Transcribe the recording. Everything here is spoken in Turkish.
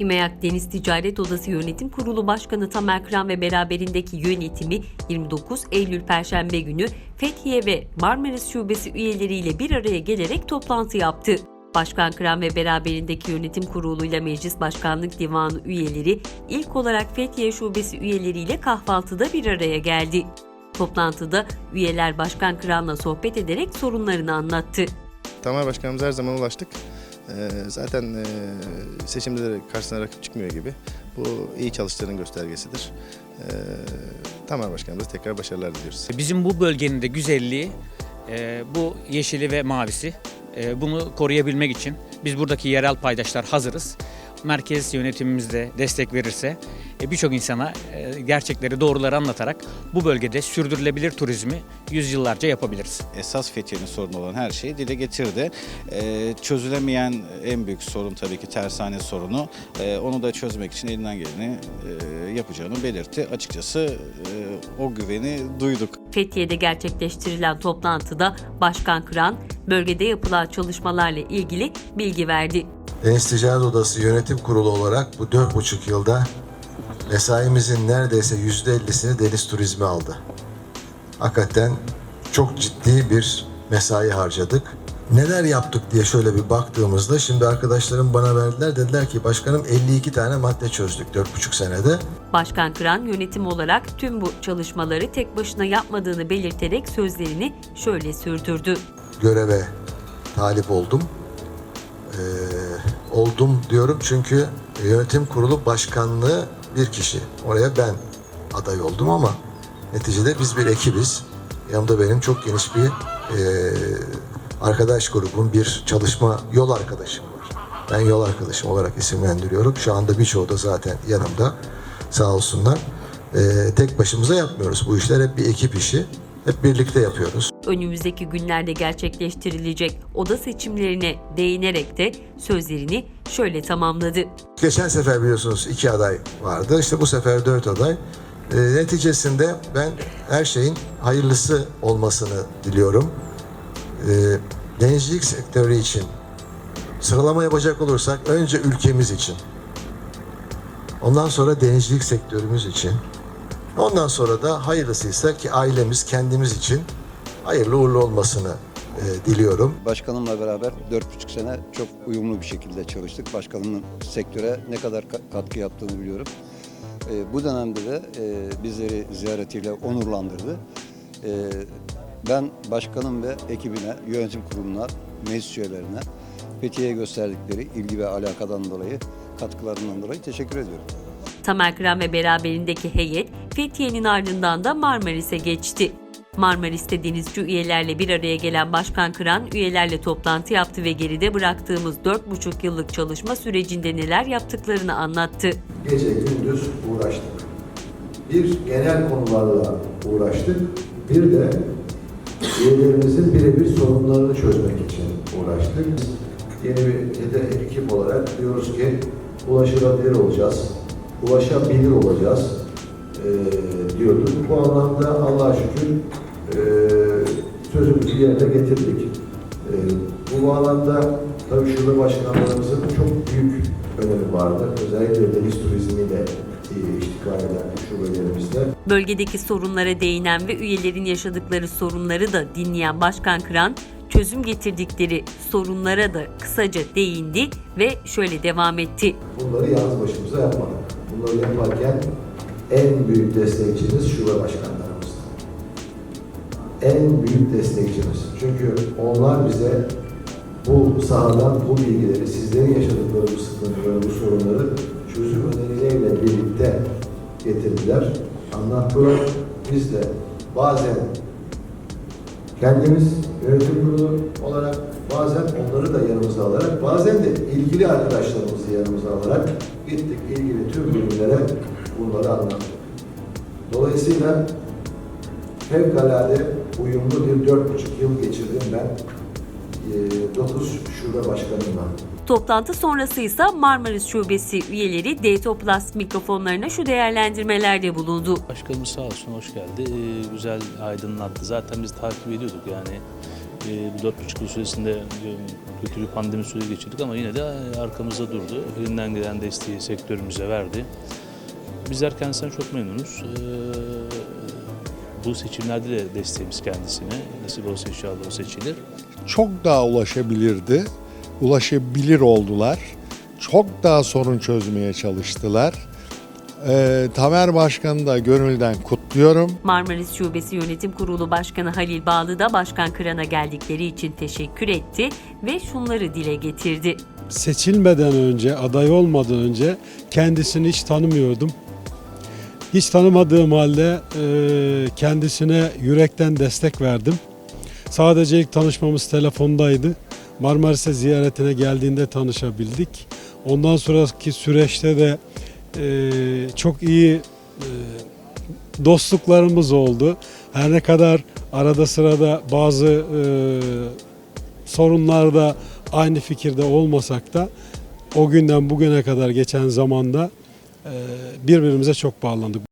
TÜMEYAK Deniz Ticaret Odası Yönetim Kurulu Başkanı Tamer Kıran ve beraberindeki yönetimi 29 Eylül Perşembe günü Fethiye ve Marmaris Şubesi üyeleriyle bir araya gelerek toplantı yaptı. Başkan Kıran ve beraberindeki yönetim kuruluyla Meclis Başkanlık Divanı üyeleri ilk olarak Fethiye Şubesi üyeleriyle kahvaltıda bir araya geldi. Toplantıda üyeler Başkan Kıran'la sohbet ederek sorunlarını anlattı. Tamer Başkanımıza her zaman ulaştık. Ee, zaten e, seçimde de karşısına rakip çıkmıyor gibi. Bu iyi çalıştığının göstergesidir. Ee, Tamer Başkanımıza tekrar başarılar diliyoruz. Bizim bu bölgenin de güzelliği e, bu yeşili ve mavisi. E, bunu koruyabilmek için biz buradaki yerel paydaşlar hazırız. Merkez yönetimimiz de destek verirse e, birçok insana e, gerçekleri doğruları anlatarak bu bölgede sürdürülebilir turizmi yüzyıllarca yapabiliriz. esas Fethiye'nin sorunu olan her şeyi dile getirdi. Ee, çözülemeyen en büyük sorun tabii ki tersane sorunu. Onu da çözmek için elinden geleni e, yapacağını belirtti. Açıkçası e, o güveni duyduk. Fethiye'de gerçekleştirilen toplantıda Başkan Kıran bölgede yapılan çalışmalarla ilgili bilgi verdi. Deniz Ticaret Odası Yönetim Kurulu olarak bu dört buçuk yılda mesaimizin neredeyse yüzde ellisini deniz turizmi aldı. Hakikaten çok ciddi bir mesai harcadık. Neler yaptık diye şöyle bir baktığımızda şimdi arkadaşlarım bana verdiler dediler ki başkanım 52 tane madde çözdük dört buçuk senede. Başkan Kıran yönetim olarak tüm bu çalışmaları tek başına yapmadığını belirterek sözlerini şöyle sürdürdü. göreve talip oldum. Ee, oldum diyorum çünkü yönetim kurulu başkanlığı bir kişi. Oraya ben aday oldum ama neticede biz bir ekibiz. Yanımda benim çok geniş bir e, arkadaş grubum, bir çalışma yol arkadaşım var. Ben yol arkadaşım olarak isimlendiriyorum. Şu anda birçoğu da zaten yanımda sağ olsunlar. Ee, tek başımıza yapmıyoruz. Bu işler hep bir ekip işi. Hep birlikte yapıyoruz. Önümüzdeki günlerde gerçekleştirilecek oda seçimlerine değinerek de sözlerini şöyle tamamladı. Geçen sefer biliyorsunuz iki aday vardı. İşte bu sefer dört aday. Ee, neticesinde ben her şeyin hayırlısı olmasını diliyorum. Ee, denizcilik sektörü için sıralama yapacak olursak önce ülkemiz için. Ondan sonra denizcilik sektörümüz için. Ondan sonra da hayırlısıysa ki ailemiz kendimiz için hayırlı uğurlu olmasını e, diliyorum. Başkanımla beraber 4,5 sene çok uyumlu bir şekilde çalıştık. Başkanımın sektöre ne kadar ka- katkı yaptığını biliyorum. Ee, bu dönemde de e, bizleri ziyaretiyle onurlandırdı. Ee, ben başkanım ve ekibine, yönetim kuruluna, meclis üyelerine Fethiye'ye gösterdikleri ilgi ve alakadan dolayı, katkılarından dolayı teşekkür ediyorum. Tamer Kıran ve beraberindeki heyet Fethiye'nin ardından da Marmaris'e geçti. Marmaris'te denizci üyelerle bir araya gelen Başkan Kıran üyelerle toplantı yaptı ve geride bıraktığımız 4,5 yıllık çalışma sürecinde neler yaptıklarını anlattı. gece gündüz uğraştık. Bir genel konularla uğraştık. Bir de üyelerimizin birebir sorunlarını çözmek için uğraştık. Yeni bir hedef ekip olarak diyoruz ki ulaşılabilir olacağız, ulaşabilir olacağız eee diyorduk. Bu anlamda Allah'a şükür eee sözümüzü yerine getirdik. Eee, bu bağlamda tabii şube başkanlarımızın çok büyük önemi vardı. Özellikle deniz turizmiyle e, iştikal eden şubelerimizde. Bölgedeki sorunlara değinen ve üyelerin yaşadıkları sorunları da dinleyen Başkan Kıran, çözüm getirdikleri sorunlara da kısaca değindi ve şöyle devam etti. Bunları yalnız başımıza yapmadık. Bunları yaparken en büyük destekçimiz şube başkanlarımızdı. En büyük destekçimiz. Çünkü onlar bize bu sahadan bu bilgileri, sizlerin yaşadıkları bu sıkıntıları, bu sorunları çözüm önerileriyle birlikte getirdiler, anlattılar. Biz de bazen kendimiz yönetim kurulu olarak bazen onları da yanımıza alarak bazen de ilgili arkadaşlarımızı yanımıza alarak gittik ilgili tüm bölümlere bunları anlattık. Dolayısıyla fevkalade uyumlu bir dört buçuk yıl geçirdim ben. Ee, Dokuz şube başkanımla. Toplantı sonrası ise Marmaris Şubesi üyeleri Dato Plus mikrofonlarına şu değerlendirmelerde bulundu. Başkanımız sağ olsun hoş geldi. Ee, güzel aydınlattı. Zaten biz takip ediyorduk yani. E, bu dört buçuk yıl süresinde e, kötü bir pandemi süreci geçirdik ama yine de arkamızda durdu. Elinden gelen desteği sektörümüze verdi. Bizler kendisinden çok memnunuz. E, bu seçimlerde de desteğimiz kendisine. Nasip olsa inşallah o seçilir. çok daha ulaşabilirdi. Ulaşabilir oldular. Çok daha sorun çözmeye çalıştılar. Ee, Tamer Başkan'ı da gönülden kutluyorum. Marmaris Şubesi Yönetim Kurulu Başkanı Halil Bağlı da Başkan Kıran'a geldikleri için teşekkür etti ve şunları dile getirdi. seçilmeden önce, aday olmadan önce kendisini hiç tanımıyordum. Hiç tanımadığım halde e, kendisine yürekten destek verdim. Sadece ilk tanışmamız telefondaydı. Marmaris'e ziyaretine geldiğinde tanışabildik. Ondan sonraki süreçte de e, çok iyi e, dostluklarımız oldu. Her ne kadar arada sırada bazı e, sorunlarda aynı fikirde olmasak da o günden bugüne kadar geçen zamanda birbirimize çok bağlandık.